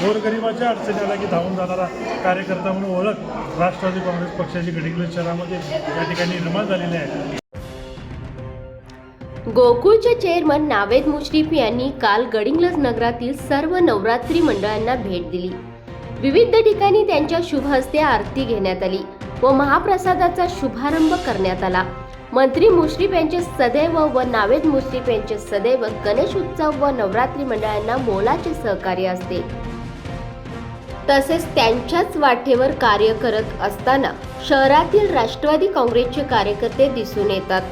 गोरगरिबाच्या अडचणी आल्या की धावून जाणारा कार्यकर्ता म्हणून ओळख राष्ट्रवादी काँग्रेस पक्षाची गडिंग्लज शहरामध्ये या ठिकाणी निर्माण झालेली आहे. गोकुळचे चेअरमन नावेद मुश्रीफ यांनी काल गडिंग्लज नगरातील सर्व नवरात्री मंडळांना भेट दिली. विविध ठिकाणी त्यांच्या शुभ हस्ते आरती घेण्यात आली व महाप्रसादाचा शुभारंभ करण्यात आला. मंत्री मुश्रीफ यांचे सदैव व नावेद मुश्रीफ यांचे सदैव गणेश उत्सव व नवरात्री मंडळांना मोलाचे सहकार्य असते. तसेच त्यांच्याच वाटेवर कार्य करत असताना शहरातील राष्ट्रवादी काँग्रेसचे कार्यकर्ते दिसून येतात.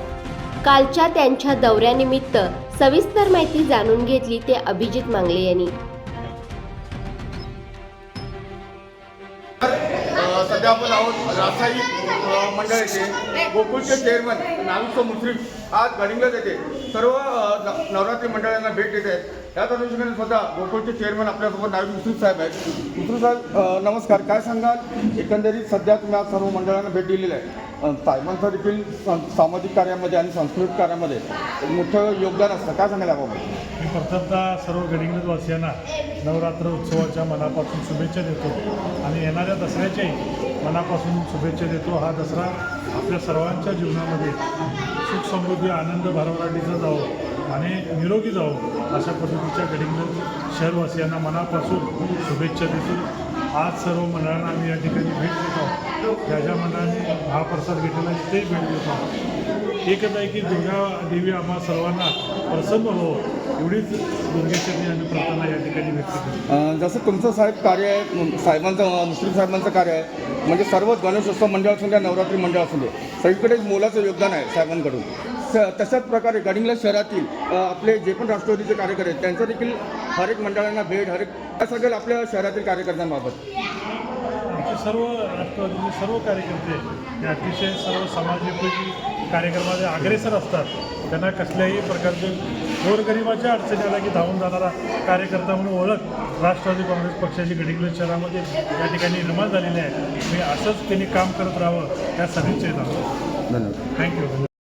कालच्या त्यांच्या दौऱ्यानिमित्त सविस्तर माहिती जाणून घेतली ते अभिजित मांगले यांनी. सध्या आपण आहोत रासायनिक अ, मंडळाचे गोकुळचे चेअरमन नाविक मुश्रीफ आज गडिंगलाच येथे. सर्व नवरात्री मंडळांना भेट देत आहेत. त्याच अनुषंगाने स्वतः गोकुळचे चेअरमन आपल्यासोबत नाविक मुश्रीफ साहेब आहेत. मुश्रीफ साहेब नमस्कार. काय सांगाल? एकंदरीत सध्या तुम्ही आज सर्व मंडळांना भेट दिलेली आहे. अ, साहेबांचं देखील सामाजिक कार्यामध्ये आणि सांस्कृतिक कार्यामध्ये मोठं योगदान असतं. काय सांगाल याबाबत? मी प्रथमतः सर्व गडिंग्लजवासियांना नवरात्र उत्सवाच्या मनापासून शुभेच्छा देतो आणि येणाऱ्या दसऱ्याच्याही मनापासून शुभेच्छा देतो. हा दसरा आपल्या सर्वांच्या जीवनामध्ये सुख समृद्धी आनंद भरभराटीचा जावो आणि निरोगी जावो अशा पद्धतीच्या घडीनं शहरवासियांना मनापासून शुभेच्छा देतो. आज सर्व मंडळांना आम्ही या ठिकाणी भेट देत. आहोत ज्या ज्या मंडळांनी महाप्रसाद घेतलेला आहे तेही भेट देत. आहोत एकच आहे की दुर्गा देवी आम्हा सर्वांना प्रसन्न हो एवढीच दुर्गेश्वरी आम्ही प्रार्थना या ठिकाणी व्यक्त करतो. जसं तुमचं साहेब कार्य आहे साहेबांचं मुस्लिम साहेबांचं कार्य आहे म्हणजे सर्व गणेशोत्सव मंडळ असून द्या नवरात्री मंडळ असून द्या सगळीकडेच मोलाचं योगदान आहे साहेबांकडून. स तशाच प्रकारे गडिंगला शहरातील आपले जे पण राष्ट्रवादीचे कार्यकर्ते आहेत त्यांचं देखील हर एक मंडळांना भेट हर एक काय सांगेल आपल्या शहरातील कार्यकर्त्यांबाबत. सर्व राष्ट्रवादीचे सर्व कार्यकर्ते अतिशय सर्व समाजोपयोगी कार्यक्रमामध्ये अग्रेसर असतात. त्यांना कसल्याही प्रकारचे गोरगरिबाच्या अडचणी आला की धावून जाणारा कार्यकर्ता म्हणून ओळख राष्ट्रवादी काँग्रेस पक्षाची गडिंग्लज शहरामध्ये या ठिकाणी निर्माण झालेली आहे. मी असंच त्यांनी काम करत राहावं या सदिच्छा येतात धन्यवाद. थँक्यू